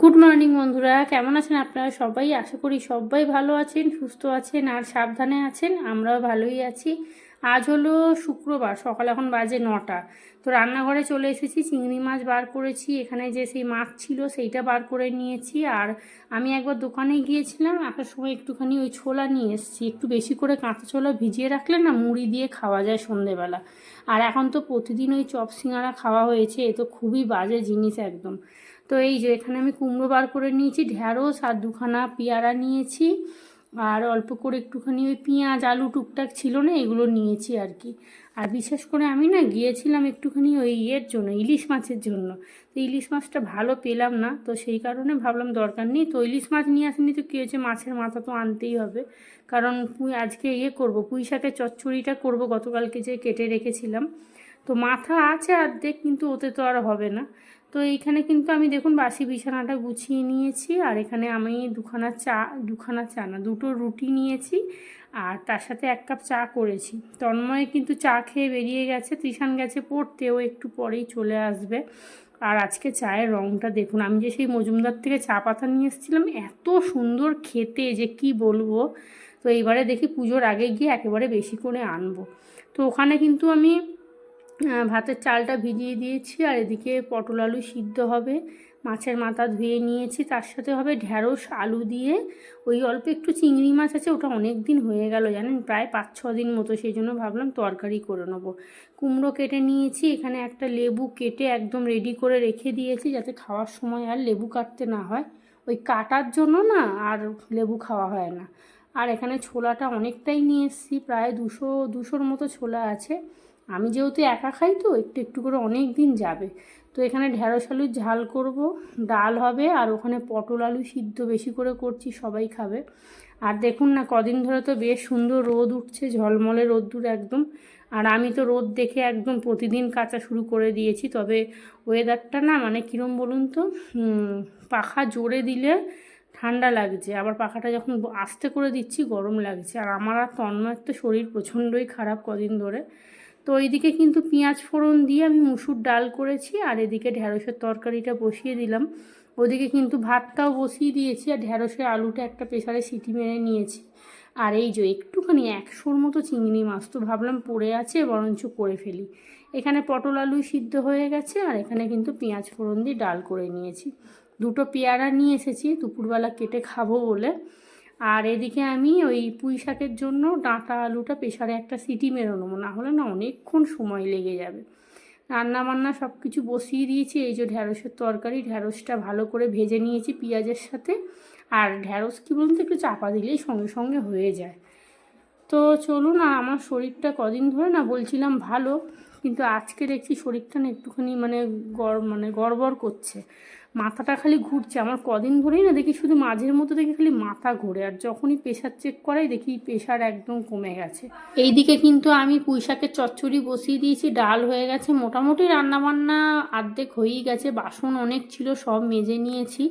Good morning বন্ধুরা। কেমন আছেন আপনারা সবাই? আশা করি সবাই ভালো আছেন, সুস্থ আছেন আর সাবধানে আছেন। আমরাও ভালোই আছি। আজ হলো শুক্রবার, সকাল এখন বাজে নটা। তো রান্নাঘরে চলে এসেছি, চিংড়ি মাছ বার করেছি। এখানে যে সেই মাছ ছিল সেইটা বার করে নিয়েছি। আর আমি একবার দোকানে গিয়েছিলাম, আসার সময় একটুখানি ওই ছোলা নিয়ে এসেছি। একটু বেশি করে কাঁচা ছোলা ভিজিয়ে রাখলে না মুড়ি দিয়ে খাওয়া যায় সন্ধেবেলা। আর এখন তো প্রতিদিন ওই চপ সিঙ্গারা খাওয়া হয়েছে, এ তো খুবই বাজে জিনিস একদম। তো এই যে এখানে আমি কুমড়ো বার করে নিয়েছি ঢ্যাঁড়স আর দুখানা পেয়ারা নিয়েছি। আর অল্প করে একটুখানি ওই পেঁয়াজ, আলু টুকটাক ছিল না, এগুলো নিয়েছি আর কি। আর বিশেষ করে আমি না গিয়েছিলাম একটুখানি ওই ইয়ের জন্য, ইলিশ মাছের জন্য। তো ইলিশ মাছটা ভালো পেলাম না, তো সেই কারণে ভাবলাম দরকার নেই। তো ইলিশ মাছ নিয়ে আসেনি তো কী হয়েছে, মাছের মাথা তো আনতেই হবে। কারণ আজকে ইয়ে করব, পুঁই শাকের চচ্চড়িটা করব, গতকালকে যে কেটে রেখেছিলাম। তো মাথা আছে অর্ধেক, কিন্তু ওতে তো আর হবে না। তো এইখানে কিন্তু আমি দেখুন বাসি বিছানাটা গুছিয়ে নিয়েছি, আর এখানে আমি দুখানা চা দুখানা চা না, দুটো রুটি নিয়েছি, আর তার সাথে এক কাপ চা করেছি। তন্ময় কিন্তু চা খেয়ে বেরিয়ে গেছে তৃষান গেছে পড়তে, ও একটু পরেই চলে আসবে। আর আজকে চায়ের রঙটা দেখুন, আমি যে সেই মজুমদার থেকে চা পাতা নিয়ে এসেছিলাম, এত সুন্দর খেতে যে কি বলব। তো এইবারে দেখি পুজোর আগে গিয়ে একেবারে বেশি করে আনব। তো ওখানে কিন্তু আমি ভাতের চালটা ভিজিয়ে দিয়েছি আর এদিকে পটল আলু সিদ্ধ হবে। মাছের মাথা ধুয়ে নিয়েছি। তার সাথে হবে ঢ্যাঁড়স, আলু দিয়ে। ওই অল্প একটু চিংড়ি মাছ আছে, ওটা অনেক দিন হয়ে গেল, জানেন? প্রায় পাঁচ, ছ দিন মতো, সেই জন্য ভাবলাম তরকারি করে নেব। কুমড়ো কেটে নিয়েছি, এখানে একটা লেবু কেটে একদম রেডি করে রেখে দিয়েছি, যাতে খাওয়ার সময় আর লেবু কাটতে না হয়। ওই কাটার জন্য না আর লেবু খাওয়া হয় না। আর এখানে ছোলাটা অনেকটাই নিয়ে এসেছি, প্রায় দুশো, দুশোর মতো ছোলা আছে। আমি যেহেতু একা খাই তো একটু একটু করে অনেক দিন যাবে। তো এখানে ঢ্যাঁড়স আলুর ঝাল করব, ডাল হবে আর ওখানে পটল আলু সিদ্ধ বেশি করে করছি, সবাই খাবে। আর দেখুন না, কদিন ধরে তো বেশ সুন্দর রোদ উঠছে, ঝলমলে রোদ্দুর একদম। আর আমি তো রোদ দেখে একদম প্রতিদিন কাঁচা শুরু করে দিয়েছি, তবে ওয়েদারটা না মানে কীরম বলুন তো পাখা জোরে দিলে ঠান্ডা লাগছে। আবার পাখাটা যখন আস্তে করে দিচ্ছি, গরম লাগছে। আর আমার আর তন্ময়ের তো শরীর প্রচণ্ডই খারাপ কদিন ধরে। তো এইদিকে কিন্তু পেঁয়াজ ফোড়ন দিয়ে আমি মুসুর ডাল করেছি, আর এদিকে ঢ্যাঁড়সের তরকারিটা বসিয়ে দিলাম। ওদিকে কিন্তু ভাতটাও বসিয়ে দিয়েছি, আর ঢ্যাঁড়সের আলুটা একটা প্রেশারে সিটি মেরে নিয়েছি। আর এই যে একটুখানি একশোর মতো চিংড়ি মাছ তো ভাবলাম পড়ে আছে, বরঞ্চ করে ফেলি। এখানে পটল আলু সিদ্ধ হয়ে গেছে, আর এখানে কিন্তু পেঁয়াজ ফোড়ন দিয়ে ডাল করে নিয়েছি। দুটো পেয়ারা নিয়ে এসেছি, দুপুরবেলা কেটে খাব বলে। আর এদিকে আমি ওই পুঁই শাকের জন্য ডাঁটা আলুটা প্রেশারে একটা সিটি মেরে নেব না হলে না অনেকক্ষণ সময় লেগে যাবে। রান্না বান্না সব কিছু বসিয়ে দিয়েছি। এই যে ঢ্যাঁড়সের তরকারি, ঢ্যাঁড়সটা ভালো করে ভেজে নিয়েছি পেঁয়াজের সাথে। আর ঢ্যাঁড়স কী বলুন তো একটু চাপা দিলেই সঙ্গে সঙ্গে হয়ে যায়। তো চলুন, আর আমার শরীরটা কদিন ধরে না বলছিলাম ভালো, কিন্তু আজকে দেখছি শরীরটা না একটুখানি মানে গড় মানে গড়বড় করছে। মাথাটা খালি ঘুরছে। আমার কদিন ধরেই না দেখি শুধু মাঝের মতো দেখি খালি মাথা ঘোরে, আর যখনই প্রেশার চেক করাই দেখি প্রেশার একদম কমে গেছে। এইদিকে কিন্তু আমি পুঁইশাকের চচ্চড়ি বসিয়ে দিয়েছি, ডাল হয়ে গেছে। মোটামুটি রান্নাবান্না আর্ধেক হয়েই গেছে, বাসন অনেক ছিল, সব মেজে নিয়েছি।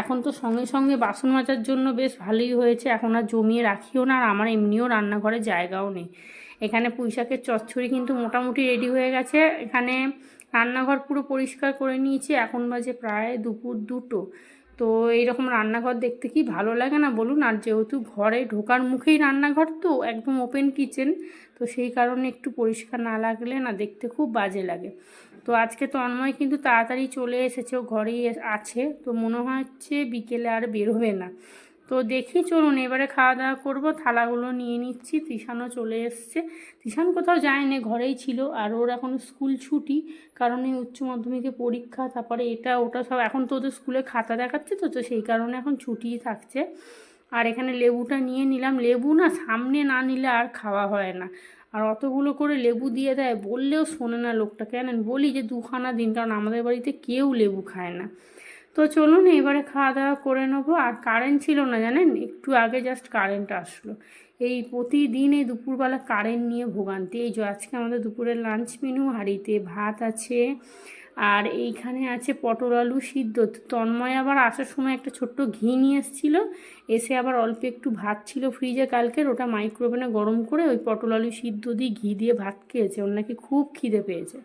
এখন তো সঙ্গে সঙ্গে বাসন মাজার জন্য বেশ ভালোই হয়েছে। এখন আর জমিয়ে রাখিও না, আর আমার এমনিও রান্নাঘরে জায়গাও নেই। এখানে পুঁইশাকের চচ্চড়ি কিন্তু মোটামুটি রেডি হয়ে গেছে। এখানে রান্নাঘর পুরো পরিষ্কার করে নিয়েছি। এখন বাজে প্রায় দুপুর দুটো। তো এইরকম রান্নাঘর দেখতে কি ভালো লাগে না বলুন? আর যেহেতু ঘরে ঢোকার মুখেই রান্নাঘর তো, একদম ওপেন কিচেন তো সেই কারণে একটু পরিষ্কার না লাগলে না দেখতে খুব বাজে লাগে। তো আজকে তন্ময় কিন্তু তাড়াতাড়ি চলে এসেছে, ও ঘরেই আছে। তো মনে হচ্ছে বিকেলে আর বেরোবে না। তো দেখি, চলুন এবারে খাওয়া দাওয়া করব। থালাগুলো নিয়ে নিচ্ছি, তৃষানও চলে এসছে। তৃষান কোথাও যায়নি, ঘরেই ছিল, আর ওর এখন স্কুল ছুটি, কারণ এই উচ্চ মাধ্যমিকে পরীক্ষা, তারপরে এটা, ওটা সব, এখন তো ওদের স্কুলে খাতা দেখাচ্ছে তো তো সেই কারণে এখন ছুটিই থাকছে। আর এখানে লেবুটা নিয়ে নিলাম, লেবু না সামনে না নিলে আর খাওয়া হয় না। আর অতগুলো করে লেবু দিয়ে দেয়, বললেও শোনে না লোকটা, কেন? বলি যে দুখানা দিন, কারণ আমাদের বাড়িতে কেউ লেবু খায় না। তো চলুন এবারে খাওয়া দাওয়া করে নেব। আর কারেন্ট ছিল না, জানেন? একটু আগে জাস্ট কারেন্ট আসলো। এই প্রতিদিন এই দুপুরবেলা কারেন্ট নিয়ে ভোগান্তি। এই যে আজকে আমাদের দুপুরের লাঞ্চ মেনু হাঁড়িতে ভাত আছে। আর এইখানে আছে পটল আলু সিদ্ধ। তন্ময় আবার আসার সময় একটা ছোট্ট ঘি নিয়ে এসেছিল। এসে আবার অল্প একটু ভাত ছিল ফ্রিজে কালকের। ওটা মাইক্রোওভেনে গরম করে ওই পটল আলু সিদ্ধ দিয়ে ঘি দিয়ে ভাত খেয়েছে। ওর নাকি খুব খিদে পেয়েছে।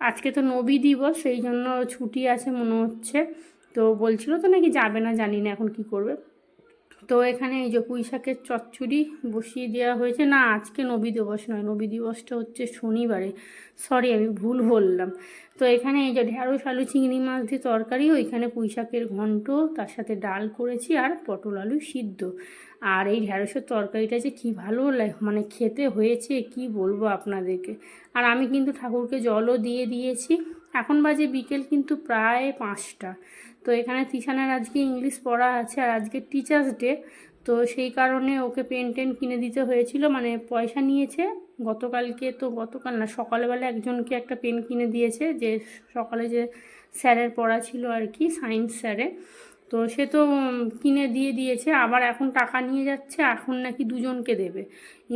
আজকে তো নবী দিবস, সেই জন্য ছুটি আছে মনে হচ্ছে। তো বলছিল তো নাকি যাবে না, জানি না এখন কি করবে। তো এখানে এই যে পুঁই শাকের চচ্চড়ি বসিয়ে দেওয়া হয়েছে। না, আজকে নবী দিবস নয়, নবী দিবসটা হচ্ছে শনিবারে। সরি আমি ভুল বললাম। তো এখানে এই যে ঢ্যাঁড়স আলু, চিংড়ি মাছ দিয়ে তরকারি, ওইখানে পুঁই শাকের ঘন্ট, তার সাথে ডাল করেছি, আর পটল আলু সিদ্ধ। আর এই ঢ্যাঁড়সের তরকারিটা যে কী ভালো মানে খেতে হয়েছে কি বলব আপনাদেরকে? আর আমি কিন্তু ঠাকুরকে জলও দিয়ে দিয়েছি। এখন বাজে বিকেল কিন্তু প্রায় পাঁচটা। তো এখানে তিশানের আজকে ইংলিশ পড়া আছে আর আজকে টিচার্স ডে। তো সেই কারণে ওকে পেন টেন কিনে দিতে হয়েছিল। মানে পয়সা নিয়েছে। গতকালকে তো গতকাল না, সকালবেলা একজনকে একটা পেন কিনে দিয়েছে। যে সকালে যে স্যারের পড়া ছিল আর কি, সায়েন্স স্যারে তো সে তো কিনে দিয়ে দিয়েছে, আবার এখন টাকা নিয়ে যাচ্ছে, এখন নাকি দুজনকে দেবে।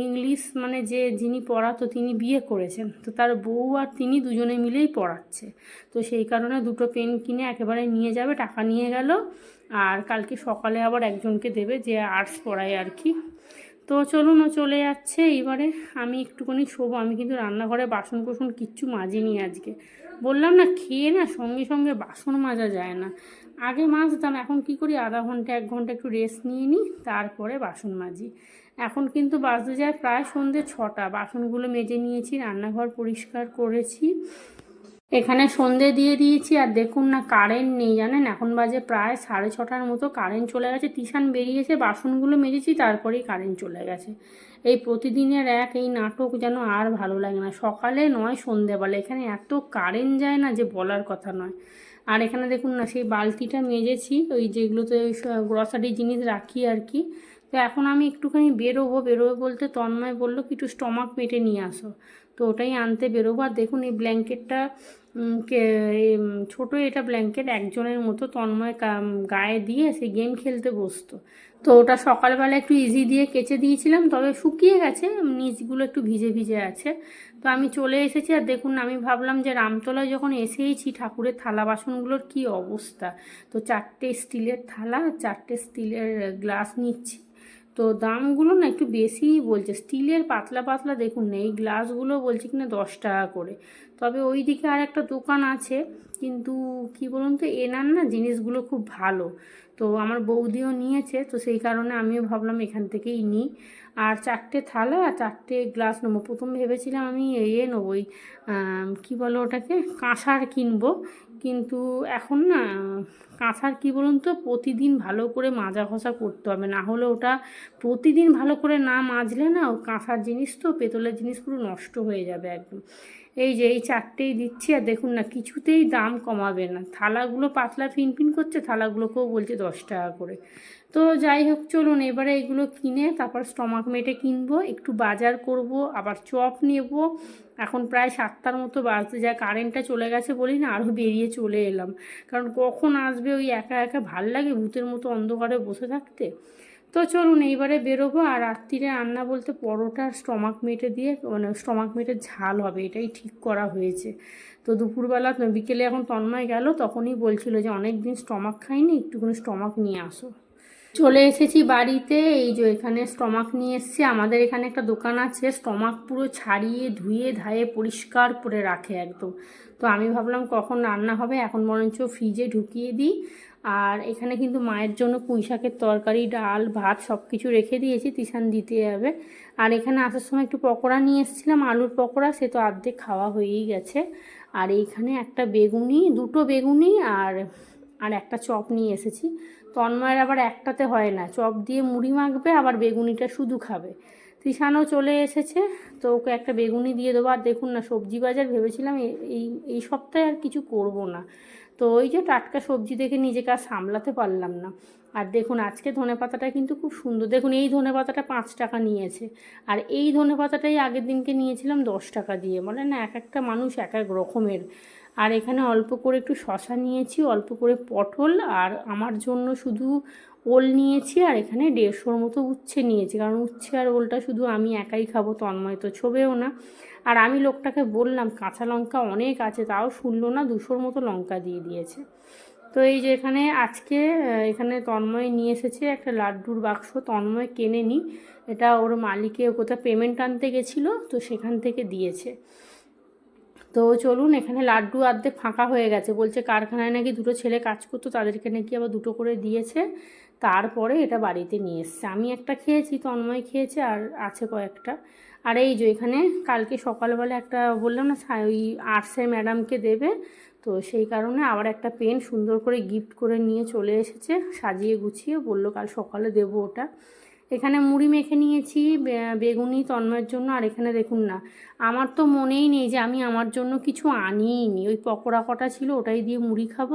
ইংলিশ মানে যে যিনি পড়াতো তিনি বিয়ে করেছেন, তো তার বউ আর তিনি দুজনে মিলেই পড়াচ্ছে। তো সেই কারণে দুটো পেন কিনে একেবারে নিয়ে যাবে, টাকা নিয়ে গেল, আর কালকে সকালে আবার একজনকে দেবে যে আর্টস পড়ায় আর কি। তো চলুন ও চলে যাচ্ছে, এইবারে আমি একটুখানি শোবো, আমি কিন্তু রান্নাঘরে বাসন কোসন কিচ্ছু মাজিনি আজকে। বললাম না, খেয়ে না সঙ্গে সঙ্গে বাসন মাজা যায় না। আগে মাজতাম এখন কি করি? আধা ঘণ্টা, এক ঘণ্টা একটু রেস্ট নিয়ে নিই, তারপরে বাসন মাজি। এখন কিন্তু বাজতে যায় প্রায় সন্ধ্যে ছটা। বাসনগুলো মেজে নিয়েছি, রান্নাঘর পরিষ্কার করেছি। এখানে সন্ধে দিয়ে দিয়েছি, আর দেখুন না কারেন্ট নেই, জানেন? এখন বাজে প্রায় সাড়ে ছটার মতো কারেন্ট চলে গেছে। টিশান বেরিয়েছে, বাসনগুলো মেজেছি, তারপরেই কারেন্ট চলে গেছে। এই প্রতিদিনের এক, এই নাটক যেন আর ভালো লাগে না। সকালে নয়, সন্ধেবেলা। এখানে এত কারেন্ট যায় না যে বলার কথা নয়। আর এখানে দেখুন না, সেই বালতিটা মেজেছি, ওই যেগুলোতে ওই গ্রসারি জিনিস রাখি আর কি। তো এখন আমি একটুখানি বেরোবো বেরোবো বলতে তন্ময় বলল কি, একটু স্টমাক মেটে নিয়ে আসো। তো ওটাই আনতে বেরোবো। আর দেখুন এই ব্ল্যাঙ্কেটটা ছোট এটা ব্ল্যাঙ্কেট একজনের মতো তন্ময় গায়ে দিয়ে সে গেম খেলতে বসতো। তো ওটা সকালবেলা একটু ইজি দিয়ে কেচে দিয়েছিলাম, তবে শুকিয়ে গেছে, নিচগুলো একটু ভিজে ভিজে আছে। তো আমি চলে এসেছি, আর দেখুন, আমি ভাবলাম যে রামতলায় যখন এসেইছি, ঠাকুরের থালা বাসনগুলোর কি অবস্থা? তো চারটে স্টিলের থালা, চারটে স্টিলের গ্লাস নিচ্ছি। তো দামগুলো না একটু বেশিই বলছে, স্টিলের পাতলা পাতলা দেখুন না এই গ্লাসগুলো বলছে কিনা দশ টাকা করে। তবে ওই দিকে আর একটা দোকান আছে, কিন্তু কি বলুন তো, এনার না জিনিসগুলো খুব ভালো। তো আমার বৌদিও নিয়েছে তো সেই কারণে আমিও ভাবলাম এখান থেকেই নিই। আর চারটে থালা আর চারটে গ্লাস নেব। প্রথম ভেবেছিলাম আমি ইয়ে নেব ওই কী বলো ওটাকে? কাঁসার কিনবো। কিন্তু এখন না, কাঁসার কী বলুন তো, প্রতিদিন ভালো করে মাজা ঘষা করতে হবে। না হলে ওটা প্রতিদিন ভালো করে না মাজলে না ও কাঁসার জিনিস তো, পেতলের জিনিস পুরো নষ্ট হয়ে যাবে একদম। এই যে, এই চারটেই দিচ্ছি আর দেখুন না, কিছুতেই দাম কমাবে না। থালাগুলো পাতলা ফিনফিন করছে, থালাগুলোকেও বলছে দশ টাকা করে। তো যাই হোক, চলুন এবারে এগুলো কিনে তারপর স্টমাক মেটে কিনবো, একটু বাজার করব, আবার চপ নেব। এখন প্রায় সাতটার মতো বাজতে যায়, কারেন্টটা চলে গেছে বলি না আরও বেরিয়ে চলে এলাম। কারণ কখন আসবে ওই একা একা ভালো লাগে ভূতের মতো অন্ধকারে বসে থাকতে? তো চলুন এইবারে বেরোবো, আর রাত্রিরে রান্না বলতে পরোটা স্টমাক মেটে দিয়ে মানে স্টমাক মেটে ঝাল হবে, এটাই ঠিক করা হয়েছে। তো দুপুরবেলা বিকেলে এখন তন্ময় গেল, তখনই বলছিল যে অনেক দিন স্টমাক খাইনি, একটুখানি স্টমাক নিয়ে আসো। চলে এসেছি বাড়িতে। এই যে এখানে স্টমাক নিয়ে এসেছি। আমাদের এখানে একটা দোকান আছে। স্টমাক পুরো ছাড়িয়ে, ধুয়ে, ধায়ে, পরিষ্কার করে রাখে একদম। তো আমি ভাবলাম কখন রান্না হবে? এখন বরঞ্চ ফ্রিজে ঢুকিয়ে দিই। আর এখানে কিন্তু মায়ের জন্য পুঁই শাকের তরকারি, ডাল, ভাত সব কিছু রেখে দিয়েছি। তিসান দিতে যাবে আর এখানে আসার সময় একটু পকোড়া নিয়ে এসেছিলাম। আলুর পকোড়া, সে তো অর্ধেক খাওয়া হয়েই গেছে। আর এইখানে একটা বেগুনি, দুটো বেগুনি আর আর একটা চপ নিয়ে এসেছি। তন্ময়ের আবার একটাতে হয় না। চপ দিয়ে মুড়ি মাখবে, আবার বেগুনিটা শুধু খাবে। তৃষানও চলে এসেছে, তো ওকে একটা বেগুনি দিয়ে দেবো। আর দেখুন না, সবজি বাজার ভেবেছিলাম এই এই সপ্তাহে আর কিছু করব না। তো ওই যে টাটকা সবজি দেখে নিজেকে আর সামলাতে পারলাম না। আর দেখুন, আজকে ধনে পাতাটা কিন্তু খুব সুন্দর। দেখুন, এই ধনে পাতাটা পাঁচ টাকা নিয়েছে। আর এই ধনে পাতাটাই আগের দিনকে নিয়েছিলাম দশ টাকা দিয়ে। বলে না, এক একটা মানুষ এক এক রকমের। আর এখানে অল্প করে একটু শশা নিয়েছি, অল্প করে পটল আর আমার জন্য শুধু ওল নিয়েছি আর এখানে দেড়শোর মতো উচ্ছে নিয়েছি। কারণ উচ্ছে আর ওলটা শুধু আমি একাই খাব, তন্ময় তো ছোবেও না। আর আমি লোকটাকে বললাম, কাঁচা লঙ্কা অনেক আছে, তাও শুনলো না, দুশোর মতো লঙ্কা দিয়ে দিয়েছে। তো এই যে এখানে আজকে এখানে তন্ময় নিয়ে এসেছে একটা লাড্ডুর বাক্স, তন্ময় কেনেনি, এটা ওর মালিকে কোথাও পেমেন্ট আনতে গেছিল, তো সেখান থেকে দিয়েছে। তো চলুন, এখানে লাড্ডু আর্ধেক ফাঁকা হয়ে গেছে। বলছে, কারখানায় নাকি দুটো ছেলে কাজ করতো, তাদেরকে নাকি আবার দুটো করে দিয়েছে। তারপরে এটা বাড়িতে নিয়ে এসছে। আমি একটা খেয়েছি, তন্ময় খেয়েছে, আর আছে কয়েকটা। আর এই যে এখানে কালকে সকালবেলা একটা, বললাম না ওই আর্টসের ম্যাডামকে দেবে। তো সেই কারণে আবার একটা পেন সুন্দর করে গিফট করে নিয়ে চলে এসেছে, সাজিয়ে গুছিয়ে। বলল, কাল সকালে দেবো ওটা। এখানে মুড়ি মেখে নিয়েছি বেগুনি তন্ময়ের জন্য, আর এখানে দেখুন না, আমার তো মনেই নেই যে আমি আমার জন্য কিছু আনিই নি ওই পকোড়া কটা ছিল, ওটাই দিয়ে মুড়ি খাব,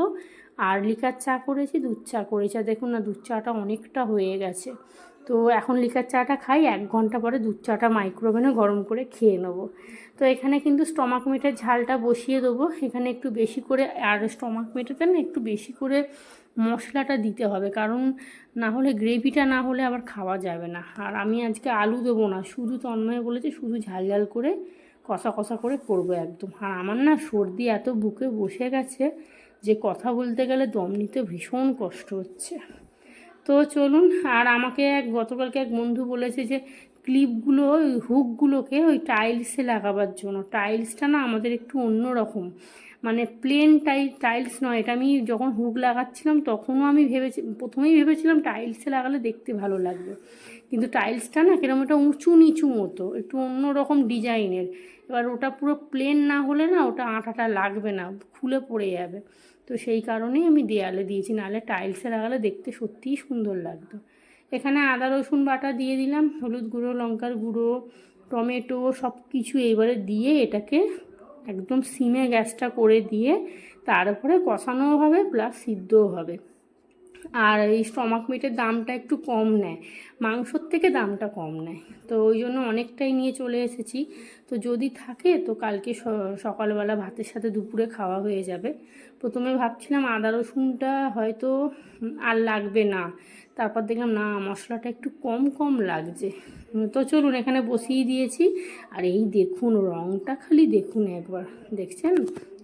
আর লিকার চা করেছি, দুধ চা করেছি, আর দেখুন না, দুধ চাটা অনেকটা হয়ে গেছে। তো এখন লিকার চাটা খাই, এক ঘণ্টা পরে দুধ চাটা মাইক্রোওভেনে গরম করে খেয়ে নেব। তো এখানে কিন্তু স্টমাক মিটের ঝালটা বসিয়ে দেবো, এখানে একটু বেশি করে, আর স্টমাক মিটেতে না একটু বেশি করে মশলাটা দিতে হবে। কারণ না হলে গ্রেভিটা না হলে আবার খাওয়া যাবে না। আর আমি আজকে আলু দেবো না। শুধু তন্ময় বলেছে শুধু ঝাল ঝাল করে কষা কষা করে করব একদম। আর আমার না সর্দি এত বুকে বসে গেছে যে কথা বলতে গেলে দম নিতে ভীষণ কষ্ট হচ্ছে। তো চলুন, আর আমাকে এক, গতকালকে এক বন্ধু বলেছে যে ক্লিপগুলো, ওই হুকগুলোকে ওই টাইলসে লাগাবার জন্য। টাইলসটা না আমাদের একটু অন্য রকম মানে প্লেন টাই টাইলস নয়। এটা আমি যখন হুক লাগাচ্ছিলাম, তখনও আমি ভেবেছি, প্রথমেই ভেবেছিলাম টাইলসে লাগালে দেখতে ভালো লাগবে। কিন্তু টাইলসটা না কীরকম একটা উঁচু নিচু মতো, একটু অন্য রকম ডিজাইনের। এবার ওটা পুরো প্লেন না হলে না ওটা আঠাটা লাগবে না, খুলে পড়ে যাবে। তো সেই কারণেই আমি দেয়ালে দিয়েছি, নাহলে টাইলসে লাগালে দেখতে সত্যিই সুন্দর লাগতো। এখানে আদা, রসুন বাটা দিয়ে দিলাম, হলুদ গুঁড়ো, লঙ্কার গুঁড়ো, টমেটো সব কিছু এবারে দিয়ে এটাকে একদম সিমে গ্যাসটা করে দিয়ে তারপরে কষানোও হবে প্লাস সিদ্ধও হবে। আর এই স্টমাক মিটের দামটা একটু কম নেয়, মাংসর থেকে দামটা কম নেয়। তো ওই জন্য অনেকটাই নিয়ে চলে এসেছি। তো যদি থাকে তো কালকে সকালবেলা ভাতের সাথে দুপুরে খাওয়া হয়ে যাবে। প্রথমে ভাবছিলাম আদা রসুনটা হয়তো আর লাগবে না। তারপর দেখলাম, না, মশলাটা একটু কম কম লাগছে। তো চলুন, এখানে বসিয়ে দিয়েছি। আর এই দেখুন রঙটা খালি দেখুন একবার। দেখছেন?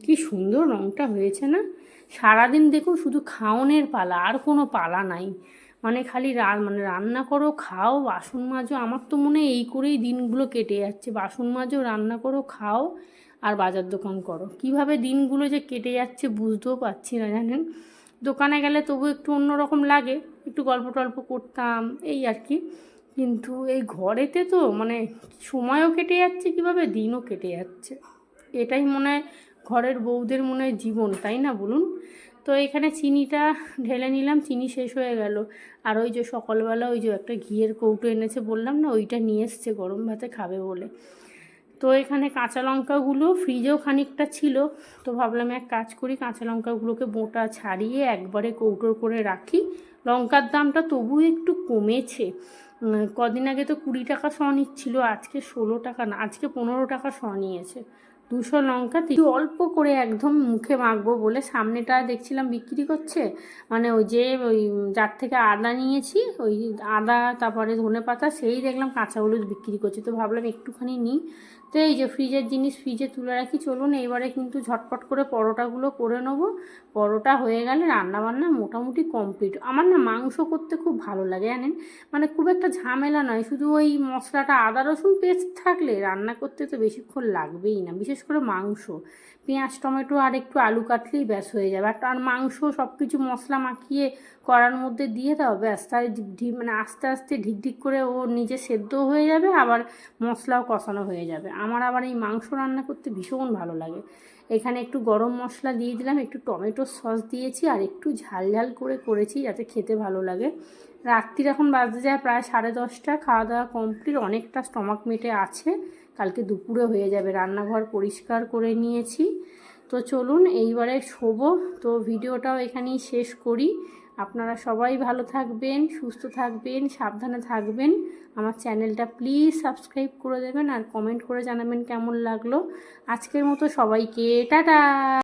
কি সুন্দর রঙটা হয়েছে না? সারাদিন দেখুন, শুধু খাওনের পালা, আর কোনো পালা নাই। মানে খালি রা মানে রান্না করো, খাও, বাসন মাজো। আমার তো মনে এই করেই দিনগুলো কেটে যাচ্ছে। বাসন মাজো, রান্না করো, খাও, আর বাজার দোকান করো। কীভাবে দিনগুলো যে কেটে যাচ্ছে বুঝতেও পারছি না জানেন? দোকানে গেলে তবু একটু অন্যরকম লাগে। একটু গল্প টল্প করতাম, এই আর কি। কিন্তু এই ঘরেতে তো মানে সময়ও কেটে যাচ্ছে কীভাবে? দিনও কেটে যাচ্ছে। এটাই মনে হয় ঘরের বউদের মনে হয় জীবন, তাই না বলুন? তো এখানে চিনিটা ঢেলে নিলাম, চিনি শেষ হয়ে গেল। আর ওই যে সকালবেলা ওই যে একটা ঘিয়ের কৌটো এনেছে বললাম না, ওইটা নিয়ে এসছে গরম ভাতে খাবে বলে। তো এখানে কাঁচা লঙ্কাগুলো ফ্রিজেও খানিকটা ছিল। তো ভাবলাম এক কাজ করি, কাঁচা লঙ্কাগুলোকে বোটা ছাড়িয়ে একবারে কৌটোর করে রাখি। লঙ্কার দামটা তবু একটু কমেছে। কদিন আগে তো কুড়ি টাকা শ নিচ্ছিল, আজকে ষোলো টাকা না, আজকে পনেরো টাকা শ নিয়েছে। দুশো লঙ্কা একটু অল্প করে একদম মুখে মাখবো বলে সামনেটা দেখছিলাম বিক্রি করছে। মানে ওই যে ওই যার থেকে আদা নিয়েছি, ওই আদা, তারপরে ধনে পাতা সেই দেখলাম কাঁচা হলুদ বিক্রি করছে। তো ভাবলাম একটুখানি নিই। তো এই যে ফ্রিজের জিনিস ফ্রিজে তুলে রাখি, চলুন এবারে কিন্তু ঝটপট করে পরোটাগুলো করে নেব। পরোটা হয়ে গেলে রান্নাবান্না মোটামুটি কমপ্লিট। আমার না মাংস করতে খুব ভালো লাগে, জানেন? মানে খুব একটা ঝামেলা নয়, শুধু ওই মশলাটা, আদা, রসুন পেস্ট থাকলে রান্না করতে তো বেশিক্ষণ লাগবেই না, বিশেষ করে মাংস। পেঁয়াজ, টমেটো আর একটু আলু কাটলেই ব্যাস হয়ে যাবে। আর মাংস সব কিছু মশলা মাখিয়ে কড়ার মধ্যে দিয়ে দাও ব্যাস ঢি- মানে আস্তে আস্তে ঢিকঢিক করে ও নিজে সেদ্ধ হয়ে যাবে, আবার মশলাও কষানো হয়ে যাবে। আমার আবার এই মাংস রান্না করতে ভীষণ ভালো লাগে। এখানে একটু গরম মশলা দিয়ে দিলাম, একটু টমেটো সস দিয়েছি, আর একটু ঝাল ঝাল করে করেছি যাতে খেতে ভালো লাগে। রাত্রির এখন বাজতে যায় প্রায় সাড়ে দশটা, খাওয়া দাওয়া কমপ্লিট, অনেকটা স্টমাক মেটে আছে। কালকে দুপুরে হয়ে যাবে, রান্নাঘর পরিষ্কার করে নিয়েছি। তো চলুন এইবারে শোবো। তো ভিডিওটাও এখানেই শেষ করি। আপনারা সবাই ভালো থাকবেন, সুস্থ থাকবেন, সাবধানে থাকবেন। আমার চ্যানেলটা প্লিজ সাবস্ক্রাইব করে দেবেন আর কমেন্ট করে জানাবেন কেমন লাগল। আজকের মতো সবাইকে, টাটা!